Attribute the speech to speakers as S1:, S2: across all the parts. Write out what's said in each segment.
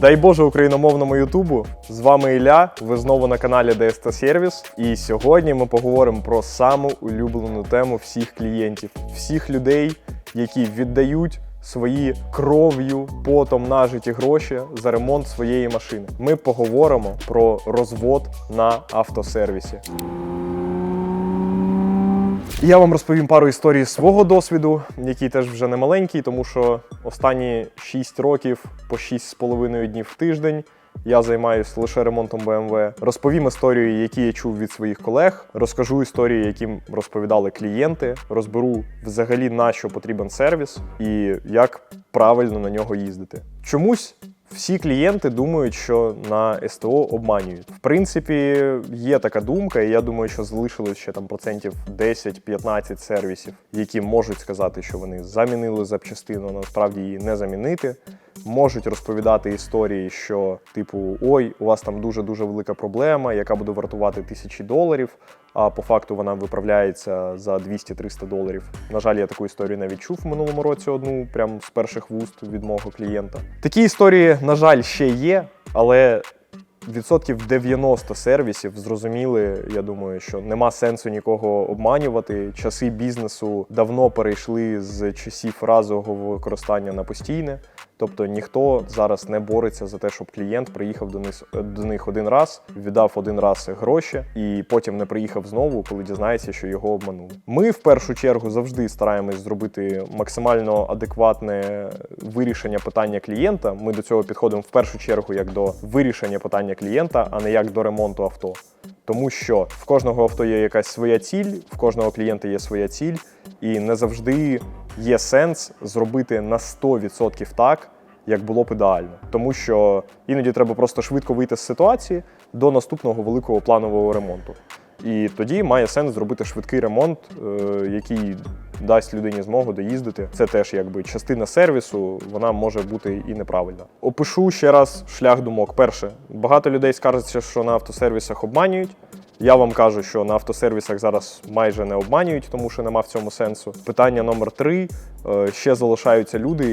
S1: Дай Боже україномовному Ютубу. З вами Ілля. Ви знову на каналі DST Service. І сьогодні ми поговоримо про саму улюблену тему всіх клієнтів, всіх людей, які віддають свої кров'ю, потом нажиті гроші за ремонт своєї машини. Ми поговоримо про розвод на автосервісі. Я вам розповім пару історій свого досвіду, який теж вже не маленький, тому що останні 6 років по 6,5 днів в тиждень я займаюся лише ремонтом BMW. Розповім історії, які я чув від своїх колег. Розкажу історії, які розповідали клієнти. Розберу взагалі на що потрібен сервіс і як правильно на нього їздити. Чомусь всі клієнти думають, що на СТО обманюють. В принципі, є така думка, і я думаю, що залишилось ще там процентів 10-15 сервісів, які можуть сказати, що вони замінили запчастину, але насправді її не замінити. Можуть розповідати історії, що типу, ой, у вас там дуже дуже велика проблема, яка буде вартувати тисячі доларів. А по факту вона виправляється за 200-300 доларів. На жаль, я таку історію навіть чув в минулому році одну, прям з перших вуст від мого клієнта. Такі історії, на жаль, ще є, але відсотків 90 сервісів зрозуміли, я думаю, що нема сенсу нікого обманювати. Часи бізнесу давно перейшли з часів разового використання на постійне. Тобто ніхто зараз не бореться за те, щоб клієнт приїхав до них, до них один раз, віддав один раз гроші і потім не приїхав знову, коли дізнається, що його обманули. Ми в першу чергу завжди стараємось зробити максимально адекватне вирішення питання клієнта. Ми до цього підходимо в першу чергу як до вирішення питання клієнта, а не як до ремонту авто. Тому що в кожного авто є якась своя ціль, в кожного клієнта є своя ціль, і не завжди є сенс зробити на 100% так, як було б ідеально. Тому що іноді треба просто швидко вийти з ситуації до наступного великого планового ремонту. І тоді має сенс зробити швидкий ремонт, е, який дасть людині змогу доїздити. Це теж якби частина сервісу, вона може бути і неправильна. Опишу ще раз шлях думок. Перше, багато людей скаржаться, що на автосервісах обманюють. Я вам кажу, що на автосервісах зараз майже не обманюють, тому що нема в цьому сенсу. Питання номер три: Е, ще залишаються люди,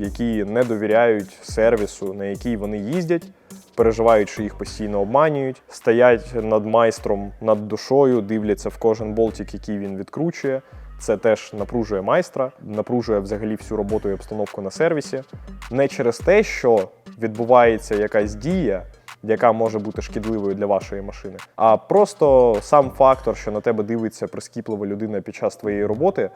S1: які не довіряють сервісу, на який вони їздять. Переживають, що їх постійно обманюють, стоять над майстром, над душою, дивляться в кожен болтик, який він відкручує. Це теж напружує майстра, напружує взагалі всю роботу і обстановку на сервісі. Не через те, що відбувається якась дія, яка може бути шкідливою для вашої машини, а просто сам фактор, що на тебе дивиться прискіплива людина під час твоєї роботи,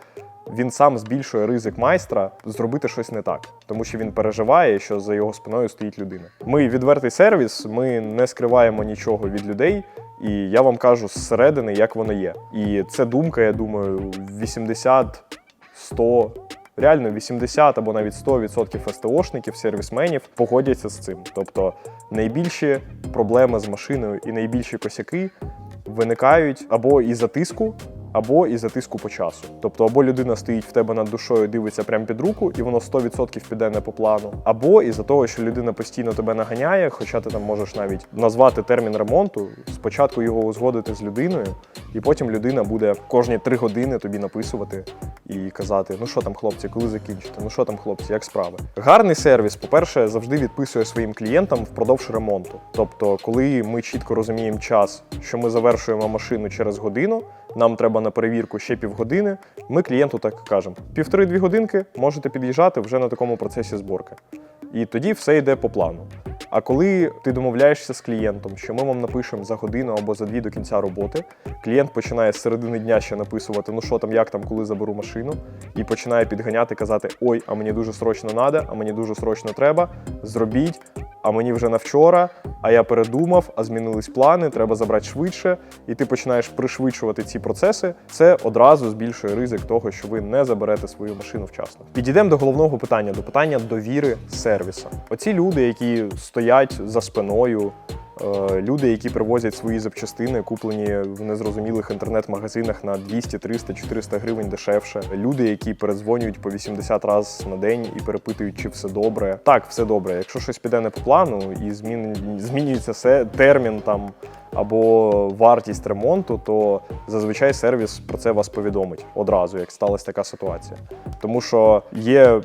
S1: він сам збільшує ризик майстра зробити щось не так, тому що він переживає, що за його спиною стоїть людина. Ми відвертий сервіс, ми не скриваємо нічого від людей. І я вам кажу зсередини, як воно є. І це думка, я думаю, 80, 100, реально 80 або навіть 100% СТОшників, сервісменів погодяться з цим. Тобто найбільші проблеми з машиною і найбільші косяки виникають або із затиску, або із затиску по часу. Тобто, або людина стоїть в тебе над душою, дивиться прямо під руку, і воно 100% піде не по плану, або із-за того, що людина постійно тебе наганяє, хоча ти там можеш навіть назвати термін ремонту, спочатку його узгодити з людиною, і потім людина буде кожні три години тобі написувати і казати: ну що там, хлопці, коли закінчите? Ну що там, хлопці, як справи? Гарний сервіс, по-перше, завжди відписує своїм клієнтам впродовж ремонту. Тобто, коли ми чітко розуміємо час, що ми завершуємо машину через годину, нам треба на перевірку ще півгодини. Ми клієнту так кажемо: півтори-дві годинки можете під'їжджати вже на такому процесі зборки. І тоді все йде по плану. А коли ти домовляєшся з клієнтом, що ми вам напишемо за годину або за дві до кінця роботи, клієнт починає з середини дня ще написувати, ну що там, як там, коли заберу машину, і починає підганяти, казати: Ой, а мені дуже срочно треба, а мені дуже срочно треба, зробіть, а мені вже на вчора, а я передумав, а змінились плани, треба забрати швидше, і ти починаєш пришвидшувати ці процеси. Це одразу збільшує ризик того, що ви не заберете свою машину вчасно. Підійдемо до головного питання, до питання довіри сервіса. Оці люди, які стоять за спиною. Е, Люди, які привозять свої запчастини, куплені в незрозумілих інтернет-магазинах на 200, 300, 400 гривень дешевше. Люди, які передзвонюють по 80 разів на день і перепитують, чи все добре. Так, все добре. Якщо щось піде не по плану і змін... змінюється се- термін там або вартість ремонту, то зазвичай сервіс про це вас повідомить одразу, як сталася така ситуація. Тому що є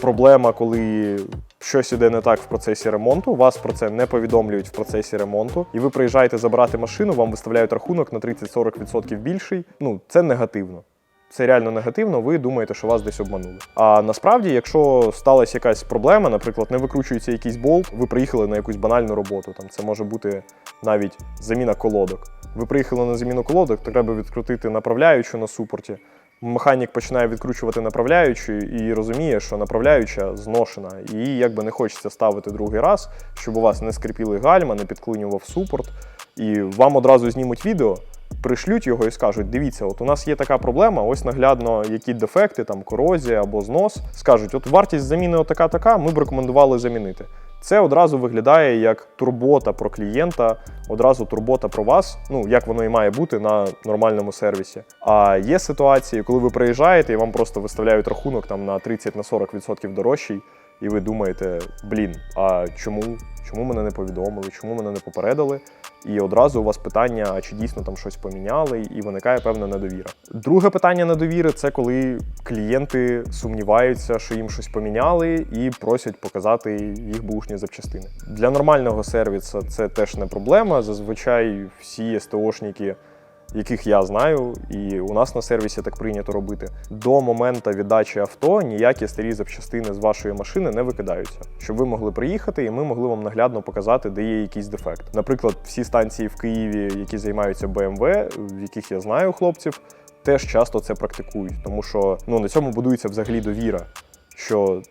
S1: проблема, коли щось іде не так в процесі ремонту, вас про це не повідомлюють в процесі ремонту, і ви приїжджаєте забирати машину, вам виставляють рахунок на 30-40% більший. Ну, це негативно. Це реально негативно, ви думаєте, що вас десь обманули. А насправді, якщо сталася якась проблема, наприклад, не викручується якийсь болт, ви приїхали на якусь банальну роботу. Там це може бути навіть заміна колодок. Ви приїхали на заміну колодок, то треба відкрутити направляючу на супорті. Механік починає відкручувати направляючу і розуміє, що направляюча зношена, і її якби не хочеться ставити другий раз, щоб у вас не скрипіли гальма, не підклинював супорт, і вам одразу знімуть відео, пришлють його і скажуть: дивіться, от у нас є така проблема, ось наглядно які дефекти, там корозія або знос. Скажуть, от вартість заміни отака така, ми б рекомендували замінити. Це одразу виглядає як турбота про клієнта, одразу турбота про вас, ну як воно і має бути на нормальному сервісі. А є ситуації, коли ви приїжджаєте і вам просто виставляють рахунок там на 30-40% дорожчий, і ви думаєте, блін, а чому? Чому мене не повідомили, чому мене не попередили? І одразу у вас питання, а чи дійсно там щось поміняли, і виникає певна недовіра. Друге питання недовіри це коли клієнти сумніваються, що їм щось поміняли, і просять показати їх бушні запчастини. Для нормального сервісу це теж не проблема. Зазвичай всі СТОшники яких я знаю, і у нас на сервісі так прийнято робити. До моменту віддачі авто ніякі старі запчастини з вашої машини не викидаються, щоб ви могли приїхати, і ми могли вам наглядно показати, де є якийсь дефект. Наприклад, всі станції в Києві, які займаються BMW, в яких я знаю хлопців, теж часто це практикують, тому що ну на цьому будується взагалі довіра. Що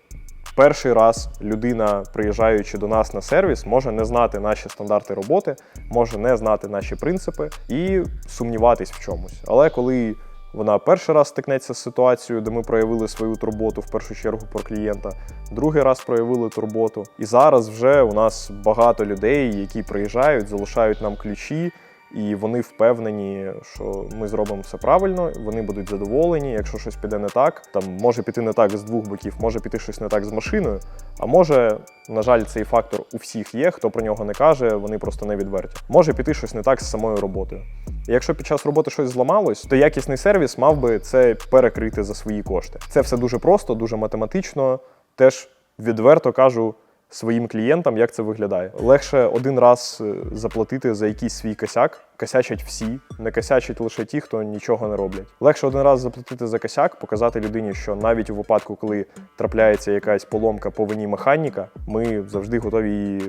S1: перший раз людина, приїжджаючи до нас на сервіс, може не знати наші стандарти роботи, може не знати наші принципи і сумніватись в чомусь. Але коли вона перший раз стикнеться з ситуацією, де ми проявили свою турботу в першу чергу про клієнта, другий раз проявили турботу. І зараз вже у нас багато людей, які приїжджають, залишають нам ключі. І вони впевнені, що ми зробимо все правильно, вони будуть задоволені. Якщо щось піде не так, там може піти не так з двох боків, може піти щось не так з машиною. А може, на жаль, цей фактор у всіх є. Хто про нього не каже, вони просто не відверті. Може піти щось не так з самою роботою. І якщо під час роботи щось зламалось, то якісний сервіс мав би це перекрити за свої кошти. Це все дуже просто, дуже математично. Теж відверто кажу своїм клієнтам, як це виглядає. Легше один раз е, заплатити за якийсь свій косяк. Косячать всі, не косячать лише ті, хто нічого не роблять. Легше один раз заплатити за косяк, показати людині, що навіть у випадку, коли трапляється якась поломка по вині механіка, ми завжди готові її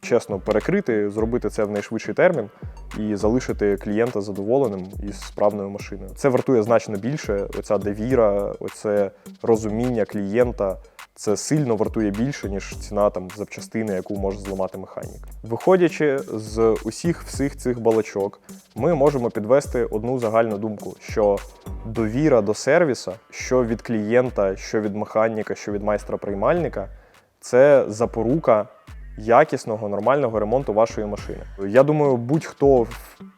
S1: чесно перекрити, зробити це в найшвидший термін і залишити клієнта задоволеним і справною машиною. Це вартує значно більше. Оця довіра, оце розуміння клієнта. Це сильно вартує більше, ніж ціна там запчастини, яку може зламати механік. Виходячи з усіх всіх цих балачок, ми можемо підвести одну загальну думку: що довіра до сервіса, що від клієнта, що від механіка, що від майстра-приймальника, це запорука якісного нормального ремонту вашої машини. Я думаю, будь-хто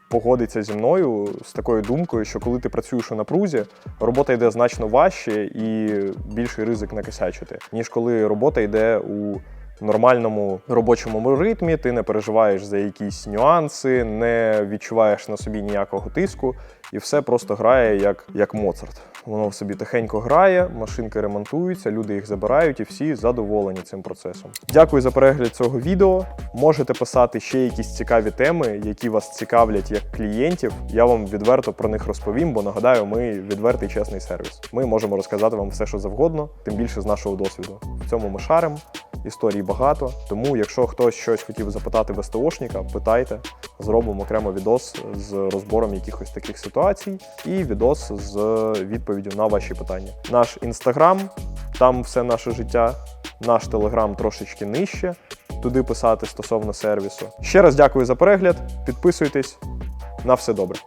S1: погодиться зі мною з такою думкою, що коли ти працюєш у напрузі, робота йде значно важче і більший ризик накосячити, ніж коли робота йде у нормальному робочому ритмі, ти не переживаєш за якісь нюанси, не відчуваєш на собі ніякого тиску, і все просто грає як, як Моцарт. Воно в собі тихенько грає, машинки ремонтуються, люди їх забирають і всі задоволені цим процесом. Дякую за перегляд цього відео. Можете писати ще якісь цікаві теми, які вас цікавлять як клієнтів. Я вам відверто про них розповім, бо нагадаю, ми відвертий чесний сервіс. Ми можемо розказати вам все, що завгодно, тим більше з нашого досвіду. В цьому ми шаримо. Історій багато, тому якщо хтось щось хотів запитати в СТОшника, питайте. Зробимо окремо відос з розбором якихось таких ситуацій і відос з відповіддю на ваші питання. Наш інстаграм, там все наше життя, наш телеграм трошечки нижче. Туди писати стосовно сервісу. Ще раз дякую за перегляд. Підписуйтесь. На все добре.